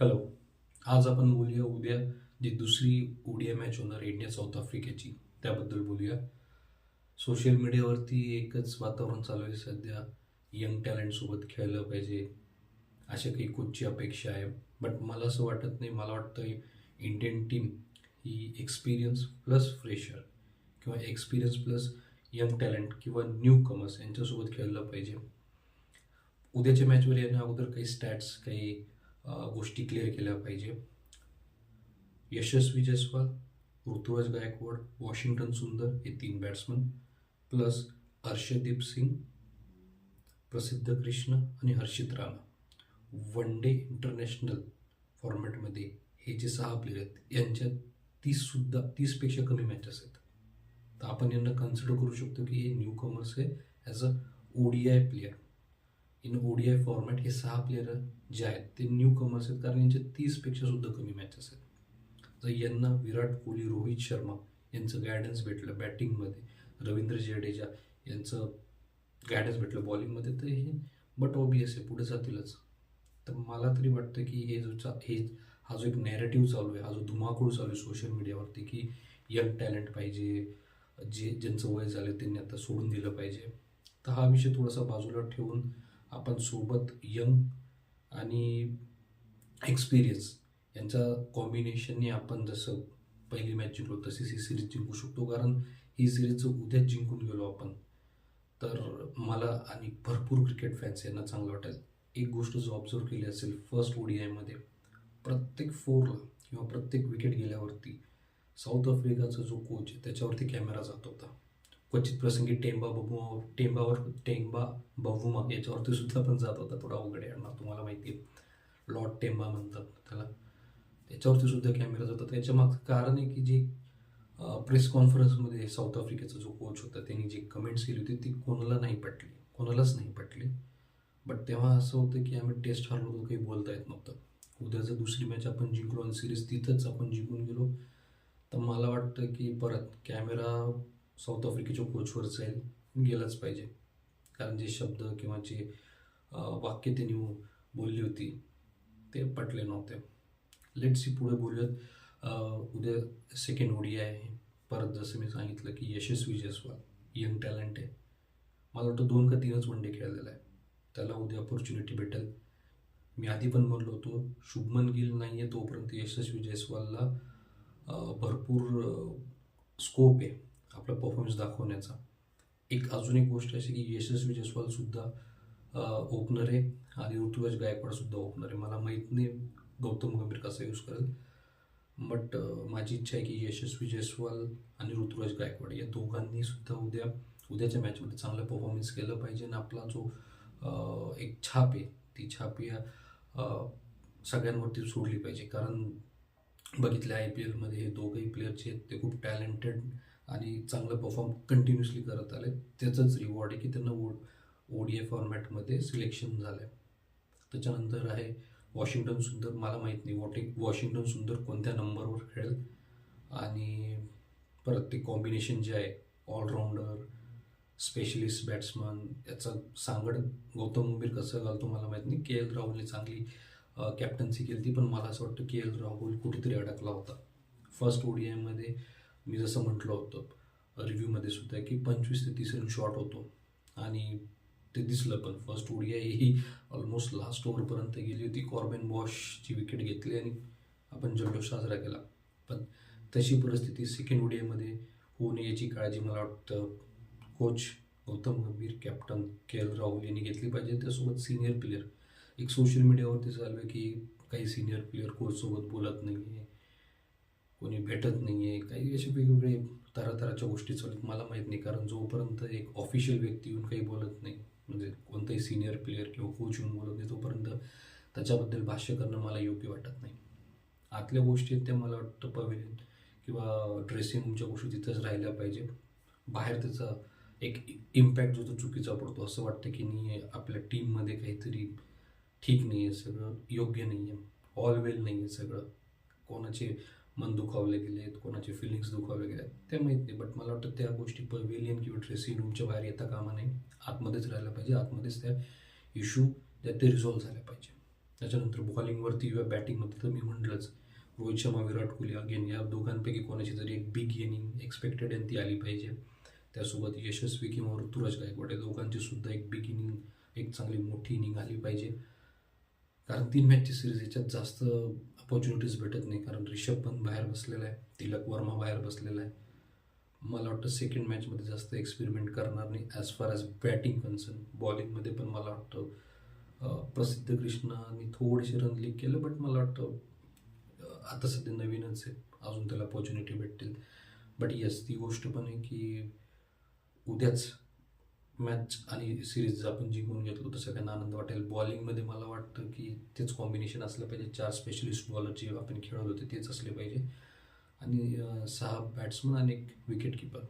Hello आज आपण बोलूया उद्या जी दुसरी ओडीआय मॅच होणार इंडिया साऊथ आफ्रिकेची त्याबद्दल बोलूया. सोशल मीडियावरती एकच वातावरण चालू आहे सध्या. यंग टॅलेंटसोबत खेळलं पाहिजे. अशा काही कोचची अपेक्षा आहे. बट मला असं वाटत नाही मला वाटतं इंडियन टीम ही एक्सपिरियन्स प्लस फ्रेशर किंवा एक्सपिरियन्स प्लस यंग टॅलेंट किंवा न्यू कमर्स यांच्यासोबत खेळलं पाहिजे. उद्याच्या मॅचवर येण्या अगोदर काही स्टॅट्स काही गोष्टी क्लिअर केल्या पाहिजे. यशस्वी जयस्वाल ऋतुराज गायकवाड वॉशिंग्टन सुंदर हे तीन बॅट्समन प्लस हर्षदीप सिंग प्रसिद्ध कृष्ण आणि Harshit Rana. One day international फॉर्मॅटमध्ये हे जे सहा प्लेयर आहेत यांच्यात तीससुद्धा तीसपेक्षा कमी मॅचेस आहेत. तर आपण यांना कन्सिडर करू शकतो की हे न्यू कमर्स आहे as a ODI player in ODI format हे सहा प्लेयर जे आहेत ते न्यू कमर्स आहेत. कारण यांचे तीसपेक्षा सुद्धा कमी मॅचेस आहेत. तर यांना विराट कोहली रोहित शर्मा यांचं गायडन्स भेटलं बॅटिंगमध्ये रवींद्र जडेजा यांचं गायडन्स भेटलं बॉलिंगमध्ये तर हे बट ओबियस आहे पुढे जातीलच. तर मला तरी वाटतं की हे जो चा हे हा जो एक नॅरेटिव्ह चालू आहे हा जो धुमाकूळ चालू आहे सोशल मीडियावरती की यंग टॅलेंट पाहिजे जे ज्यांचं वय झालं त्यांनी आता सोडून दिलं पाहिजे. तर हा विषय थोडासा बाजूला ठेवून आपण सोबत यंग आणि एक्सपिरियन्स यांचा कॉम्बिनेशनने आपण जसं पहिली मॅच जिंकलो तशीच ही सिरीज जिंकू शकतो. कारण ही सिरीज जर जिंकून गेलो आपण. तर मला आणि भरपूर क्रिकेट फॅन्स यांना चांगलं वाटेल. एक गोष्ट जो ऑब्झर्व केली असेल फर्स्ट ओडीआयमध्ये प्रत्येक फोरला किंवा प्रत्येक विकेट गेल्यावरती साऊथ आफ्रिकाचा जो कोच आहे त्याच्यावरती कॅमेरा जात होता. क्वचित प्रसंगी टेंबा बबुमा टेंबावर टेंबा बबुमा याच्यावरती सुद्धा पण जात होता थोडा अवघड येणार तुम्हाला माहिती आहे. लॉर्ड टेंबा म्हणतात त्याला. त्याच्यावरती सुद्धा कॅमेरा जातात त्याच्या मागचं कारण आहे की जे प्रेस कॉन्फरन्समध्ये साऊथ आफ्रिकेचा जो कोच होता त्यांनी जी कमेंट्स केली होती ती कोणाला नाही पटली. कोणालाच नाही पटली. बट तेव्हा असं होतं की आम्ही टेस्ट हरलो होतो काही बोलता येत नव्हतं. उद्या जर दुसरी मॅच आपण जिंकलो आणि सिरीज तिथंच आपण जिंकून गेलो तर मला वाटतं की परत कॅमेरा साऊथ आफ्रिकेच्या कोचवर जाईल गेलाच पाहिजे. कारण जे शब्द किंवा जे वाक्य त्यांनी बोलली होती ते पटले नव्हते. लेट सी पुढे बोलूयात. उद्या सेकंड ओडी आहे. परत जसं मी सांगितलं की यशस्वी जयस्वाल यंग टॅलेंट आहे. मला वाटतं दोन का तीनच वन डे खेळलेला आहे. त्याला उद्या ऑपॉर्च्युनिटी भेटेल. मी आधी पण म्हणलो होतो शुभमन गिल नाही आहे तोपर्यंत यशस्वी जयस्वालला भरपूर स्कोप आहे. आपला परफॉर्मन्स दाखवण्याचा. एक अजून एक गोष्ट अशी की यशस्वी जयस्वालसुद्धा ओपनर आहे आणि ऋतुराज गायकवाडसुद्धा ओपनर आहे. मला माहीत नाही गौतम गंभीर कसा यूज करेल बट माझी इच्छा आहे की यशस्वी जयस्वाल आणि ऋतुराज गायकवाड या दोघांनी सुद्धा उद्या उद्याच्या मॅचमध्ये चांगलं परफॉर्मन्स केलं पाहिजे आणि आपला जो एक छाप आहे ती छाप या सगळ्यांवरती सोडली पाहिजे. कारण बघितलं आय पी एलमध्ये हे दोघंही प्लेयर जे आहेत ते खूप टॅलेंटेड आणि चांगलं परफॉर्म कंटिन्युअसली करत आले. त्याचंच रिवॉर्ड आहे की त्यांना ओ ओ डी ए फॉर्मॅटमध्ये सिलेक्शन झालं आहे त्याच्यानंतर आहे वॉशिंग्टन सुंदर. मला माहीत नाही वॉटिंग वॉशिंग्टन सुंदर कोणत्या नंबरवर खेळेल. आणि परत ते कॉम्बिनेशन जे आहे ऑलराऊंडर स्पेशलिस्ट बॅट्समन याचा सांगड गौतम गंभीर कसं घालतो मला माहीत नाही. के एल राहुलने चांगली कॅप्टन्सी केली ती पण मला असं वाटतं के एल राहुल कुठेतरी अडकला होता. फर्स्ट ओडीआयमध्ये मी जसं म्हटलं होतं रिव्ह्यूमध्ये सुद्धा की पंचवीस ते तीस रन शॉट होतो. आणि ते दिसलं पण. फर्स्ट ओडीआय ही ऑलमोस्ट लास्ट ओव्हरपर्यंत गेली होती. कॉर्बेन बॉशची विकेट घेतली आणि आपण जल्लोष साजरा केला. पण तशी परिस्थिती सेकंड ओडीआयमध्ये होऊ नये याची काळजी मला वाटतं कोच गौतम गंभीर कॅप्टन के एल राहुल यांनी घेतली पाहिजे. त्यासोबत सिनियर प्लेयर एक सोशल मीडियावरती चालू आहे की काही सिनियर प्लेयर कोचसोबत बोलत नाही आहे कोणी भेटत नाही आहे काही असे वेगवेगळे तरातराच्या गोष्टी चालू आहेत. मला माहीत नाही कारण जोपर्यंत एक ऑफिशियल व्यक्ती येऊन काही बोलत नाही म्हणजे कोणताही सिनियर प्लेअर किंवा कोच येऊन बोलत नाही तोपर्यंत त्याच्याबद्दल भाष्य करणं मला योग्य वाटत नाही. आतल्या गोष्टी आहेत त्या मला वाटतं पवेलियन किंवा ड्रेसिंग रूमच्या गोष्टी तिथंच राहिल्या पाहिजे. बाहेर त्याचा एक इम्पॅक्ट जो तो चुकीचा पडतो असं वाटतं की नाही आपल्या टीममध्ये काहीतरी ठीक नाही आहे सगळं योग्य नाही आहे ऑल वेल नाही आहे सगळं. कोणाचे मन दुखावले गेले आहेत कोणाचे फिलिंग्स दुखावले गेले आहेत ते माहीत नाही. बट मला वाटतं त्या गोष्टी पवेलियन किंवा ड्रेसिंग रूमच्या बाहेर येता कामा नाही आतमध्येच राहायला पाहिजे. आतमध्येच त्या इश्यू त्या ते रिझॉल्व्ह झाल्या पाहिजे. त्याच्यानंतर बॉलिंगवरती किंवा बॅटिंगमध्ये तर मी म्हटलंच रोहित शर्मा विराट कोहली अगेन या दोघांपैकी कोणाची तरी एक बिग इनिंग एक्सपेक्टेड आहे ती आली पाहिजे त्यासोबत यशस्वी किंवा ऋतुराज गायकवाड या दोघांची सुद्धा एक बिग इनिंग एक चांगली मोठी इनिंग आली पाहिजे. कारण तीन मॅचची सिरीज याच्यात जास्त अपॉर्च्युनिटीज भेटत नाही. कारण रिषभ पण बाहेर बसलेला आहे तिलक वर्मा बाहेर बसलेला आहे. मला वाटतं सेकंड मॅचमध्ये जास्त एक्सपेरिमेंट करणार नाही as far as batting concern बॉलिंगमध्ये पण मला वाटतं प्रसिद्ध कृष्णाने थोडेसे रन लीक केलं बट मला वाटतं आता सध्या नवीनच आहे. अजून त्याला अपॉर्च्युनिटी भेटतील. बट येस ती गोष्ट पण आहे की उद्याच मॅच आणि सिरीज आपण जिंकून घेतलो तर सगळ्यांना आनंद वाटेल. बॉलिंगमध्ये मला वाटतं की तेच कॉम्बिनेशन असलं पाहिजे. चार स्पेशलिस्ट बॉलर जे आपण खेळत होते तेच असले पाहिजे. आणि सहा बॅट्समन आणि एक विकेट किपर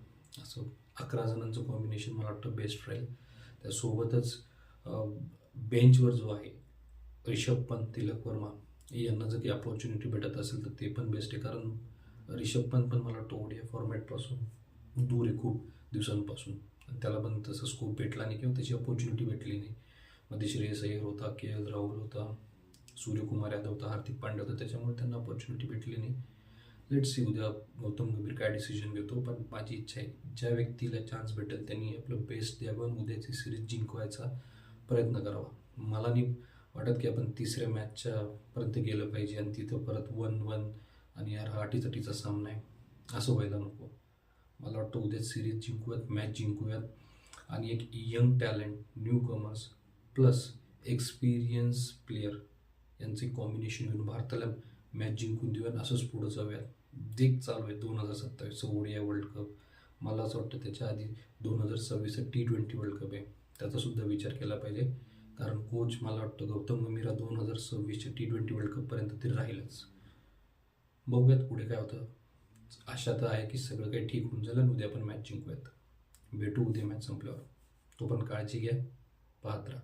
असं अकरा जणांचं कॉम्बिनेशन मला वाटतं बेस्ट राहील. त्यासोबतच बेंचवर जो आहे रिषभ पंत तिलक वर्मा यांना जर की अपॉर्च्युनिटी भेटत असेल तर ते पण बेस्ट आहे. कारण रिषभ पंत पण मला वाटतं ओडिया फॉर्मॅटपासून दूर आहे खूप दिवसांपासून. त्याला पण तसं स्कोप भेटला नाही किंवा त्याची अपॉर्च्युनिटी भेटली नाही. मध्ये श्रेयस अय्यर होता के एल राहुल होता सूर्यकुमार यादव होता हार्दिक पांड्या होता त्याच्यामुळे त्यांना अपॉर्च्युनिटी भेटली नाही. लेट सी उद्या गौतम गंभीर काय डिसिजन घेतो पण माझी इच्छा आहे ज्या व्यक्तीला चान्स भेटेल त्यांनी आपलं बेस्ट द्यावं आणि उद्याची सिरीज जिंकवायचा प्रयत्न करावा. मला नाही वाटत की आपण तिसऱ्या मॅचच्या पर्यंत गेलं पाहिजे आणि तिथं परत वन वन आणि यार हा अटीतटीचा सामना आहे. असं व्हायला नको. मला वाटतं उद्या सिरीज जिंकूयात मॅच जिंकूयात. आणि एक young talent newcomers plus experience player यांचे कॉम्बिनेशन घेऊन भारताला मॅच जिंकून देऊयात असंच पुढं जाऊयात. देख चालू आहे दोन हजार सत्तावीसचं ओडिया वर्ल्ड कप मला असं वाटतं त्याच्या आधी दोन हजार सव्वीसचं टी ट्वेंटी वर्ल्ड कप आहे. त्याचासुद्धा विचार केला पाहिजे. कारण कोच मला वाटतं गौतम गंभीरा दोन हजार सव्वीसच्या टी ट्वेंटी वर्ल्ड कपपर्यंत ते राहीलच. बघूयात पुढे काय होतं. आशा तर आहे की सगळं काही ठीक होऊन जाईल आणि उद्या पण मॅच जिंकूयात. भेटू उद्या मॅच संपल्यावर. तो पण काळजी घ्या. पाहत राहा.